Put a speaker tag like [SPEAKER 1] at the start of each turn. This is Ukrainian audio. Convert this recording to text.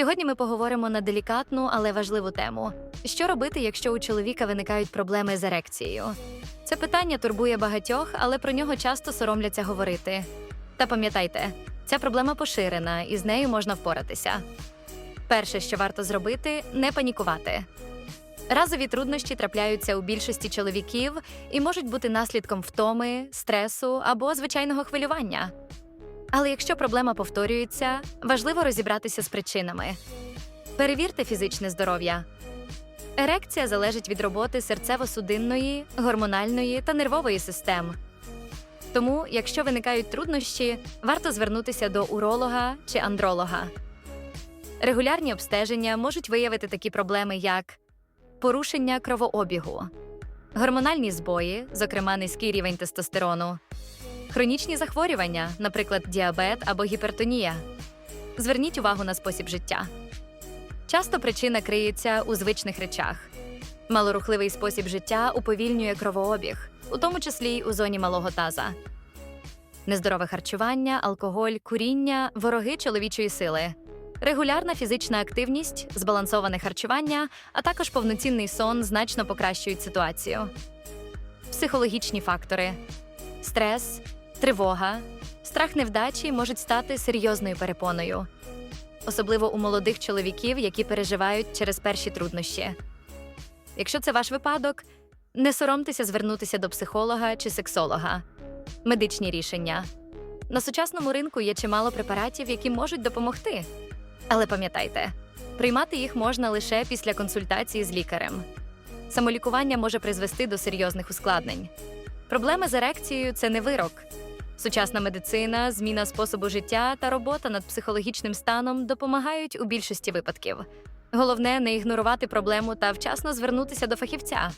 [SPEAKER 1] Сьогодні ми поговоримо на делікатну, але важливу тему: що робити, якщо у чоловіка виникають проблеми з ерекцією? Це питання турбує багатьох, але про нього часто соромляться говорити. Та пам'ятайте, ця проблема поширена, і з нею можна впоратися. Перше, що варто зробити, не панікувати. Разові труднощі трапляються у більшості чоловіків і можуть бути наслідком втоми, стресу або звичайного хвилювання. Але якщо проблема повторюється, важливо розібратися з причинами. Перевірте фізичне здоров'я. Ерекція залежить від роботи серцево-судинної, гормональної та нервової систем. Тому, якщо виникають труднощі, варто звернутися до уролога чи андролога. Регулярні обстеження можуть виявити такі проблеми, як порушення кровообігу, гормональні збої, зокрема низький рівень тестостерону, хронічні захворювання, наприклад, діабет або гіпертонія. Зверніть увагу на спосіб життя. Часто причина криється у звичних речах. Малорухливий спосіб життя уповільнює кровообіг, у тому числі й у зоні малого таза. Нездорове харчування, алкоголь, куріння вороги чоловічої сили. Регулярна фізична активність, збалансоване харчування, а також повноцінний сон значно покращують ситуацію. Психологічні фактори: стрес, тривога, страх невдачі можуть стати серйозною перепоною, особливо у молодих чоловіків, які переживають через перші труднощі. Якщо це ваш випадок, не соромтеся звернутися до психолога чи сексолога. Медичні рішення. На сучасному ринку є чимало препаратів, які можуть допомогти. Але пам'ятайте, приймати їх можна лише після консультації з лікарем. Самолікування може призвести до серйозних ускладнень. Проблеми з ерекцією це не вирок. Сучасна медицина, зміна способу життя та робота над психологічним станом допомагають у більшості випадків. Головне не ігнорувати проблему та вчасно звернутися до фахівця.